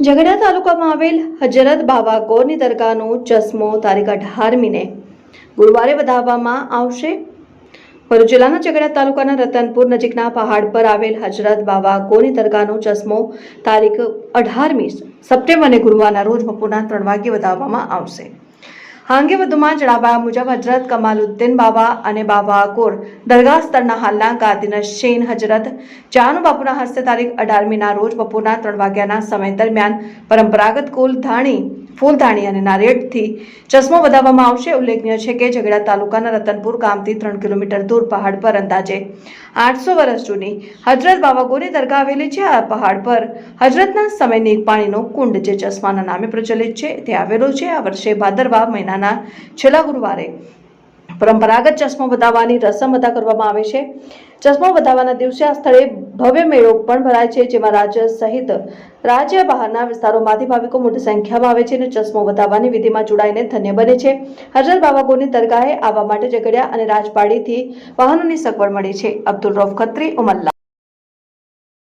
ઝઘડા તાલુકામાં આવેલ હજરત બાબા ગોરની દરગાહનો ચશ્મો તારીખ અઢારમીને ગુરુવારે વધાવવામાં આવશે. ભરૂચ જિલ્લાના ઝઘડા તાલુકાના રતનપુર નજીકના પહાડ પર આવેલ હજરત બાબા ગોની દરગાહનો ચશ્મો તારીખ અઢારમી સપ્ટેમ્બરને ગુરુવારના રોજ બપોરના ત્રણ વાગ્યે વધાવવામાં આવશે. અંગે વધુમાં જણાવ્યા મુજબ હજરત કમાલુદ્દીન બાબા અને બાબા કોર દરગાહ સ્તરના હાલના ગાદીના શેન હજરત જાનુ બાપુના હસ્તે તારીખ અઢારમીના રોજ બપોરના ત્રણ વાગ્યાના સમય દરમિયાન પરંપરાગત કુલ ધાણી ફૂલધાણી અને નારિયેળથી ચશ્મો વધાવવામાં આવશે. ઉલ્લેખનીય છે કે ઝઘડા તાલુકાના રતનપુર ગામથી ત્રણ કિલોમીટર દૂર પહાડ પર અંદાજે આઠસો વર્ષ જૂની હજરત બાબા ગોરી દરગાહ આવેલી છે. આ પહાડ પર હજરતના સમયની એક પાણીનો કુંડ જે ચશ્માના નામે પ્રચલિત છે, તે આવેલો છે. આ વર્ષે ભાદરવા મહિનાના છેલ્લા ગુરુવારે પરંપરાગત ચશ્મો વધાવવાની રસમ અદા કરવામાં આવે છે. ચશ્મો વધાવવાના દિવસે આ સ્થળે ભવ્ય મેળો પણ ભરાય છે, જેમાં રાજ્ય સહિત રાજ્ય બહારના વિસ્તારોમાંથી ભાવિકો મોટી સંખ્યામાં આવે છે અને ચશ્મો વધાવવાની વિધિમાં જોડાઈને ધન્ય બને છે. હજરત બાબાગોની દરગાહે આવવા માટે ઝઘડિયા અને રાજપાડીથી વાહનોની સગવડ મળી છે. અબ્દુલ રૌફ ખત્રી, ઉમલ્લા.